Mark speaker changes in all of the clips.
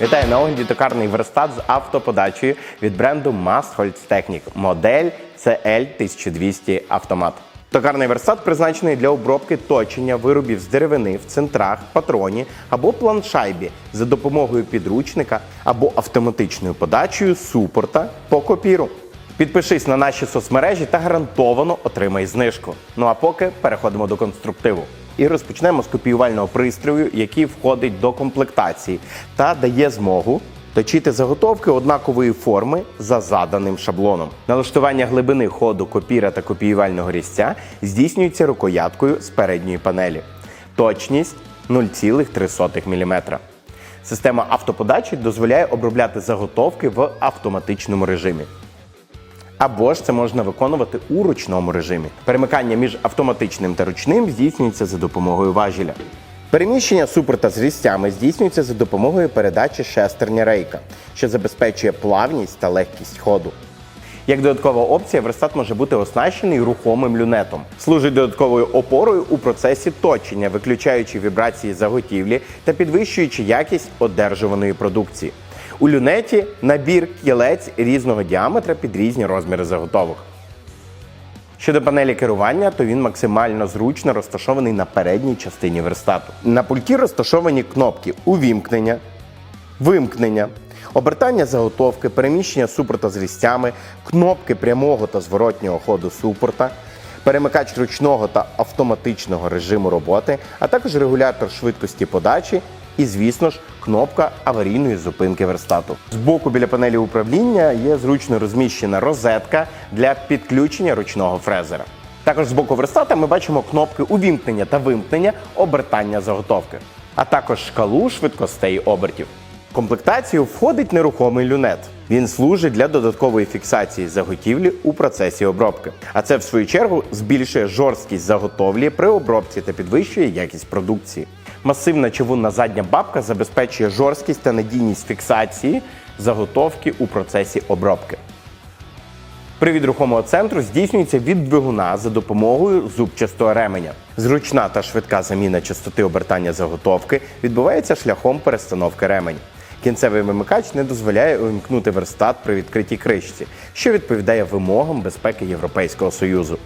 Speaker 1: Вітаю на огляді токарний верстат з автоподачею від бренду Mastholz Technic. Модель CL 1200 автомат. Токарний верстат призначений для обробки точення виробів з деревини в центрах, патроні або планшайбі за допомогою підручника або автоматичною подачею супорта по копіру. Підпишись на наші соцмережі та гарантовано отримай знижку. Ну а поки переходимо до конструктиву. І розпочнемо з копіювального пристрою, який входить до комплектації та дає змогу точити заготовки однакової форми за заданим шаблоном. Налаштування глибини ходу копіра та копіювального різця здійснюється рукояткою з передньої панелі. Точність 0,3 мм. Система автоподачі дозволяє обробляти заготовки в автоматичному режимі. Або ж це можна виконувати у ручному режимі. Перемикання між автоматичним та ручним здійснюється за допомогою важеля. Переміщення супорта з різцями здійснюється за допомогою передачі шестерня рейка, що забезпечує плавність та легкість ходу. Як додаткова опція, верстат може бути оснащений рухомим люнетом. Служить додатковою опорою у процесі точення, виключаючи вібрації заготівлі та підвищуючи якість одержуваної продукції. У люнеті набір кілець різного діаметра під різні розміри заготовок. Щодо панелі керування, то він максимально зручно розташований на передній частині верстату. На пульті розташовані кнопки увімкнення, вимкнення, обертання заготовки, переміщення супорта з різцями, кнопки прямого та зворотнього ходу супорта, перемикач ручного та автоматичного режиму роботи, а також регулятор швидкості подачі і, звісно ж, кнопка аварійної зупинки верстату. Збоку біля панелі управління є зручно розміщена розетка для підключення ручного фрезера. Також з боку верстата ми бачимо кнопки увімкнення та вимкнення обертання заготовки, а також шкалу швидкостей обертів. Комплектацію входить нерухомий люнет. Він служить для додаткової фіксації заготівлі у процесі обробки. А це, в свою чергу, збільшує жорсткість заготовлі при обробці та підвищує якість продукції. Масивна чавунна задня бабка забезпечує жорсткість та надійність фіксації заготовки у процесі обробки. Привід рухомого центру здійснюється від двигуна за допомогою зубчастого ременя. Зручна та швидка заміна частоти обертання заготовки відбувається шляхом перестановки ременя. Кінцевий вимикач не дозволяє увімкнути верстат при відкритій кришці, що відповідає вимогам безпеки Європейського Союзу.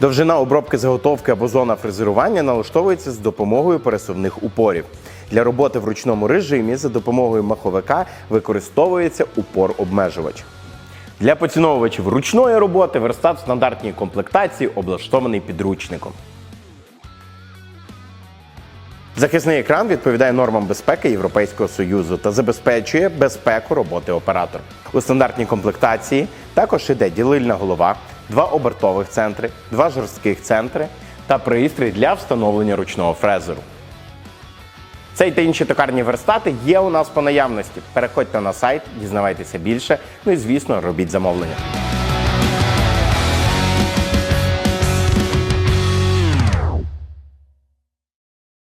Speaker 1: Довжина обробки заготовки або зона фрезерування налаштовується з допомогою пересувних упорів. Для роботи в ручному режимі за допомогою маховика використовується упор-обмежувач. Для поціновувачів ручної роботи верстат в стандартній комплектації облаштований підручником. Захисний екран відповідає нормам безпеки Європейського Союзу та забезпечує безпеку роботи оператора. У стандартній комплектації також іде ділильна голова, два обертових центри, два жорстких центри та пристрій для встановлення ручного фрезеру. Цей та інші токарні верстати є у нас по наявності. Переходьте на сайт, дізнавайтеся більше. Ну і звісно, робіть замовлення.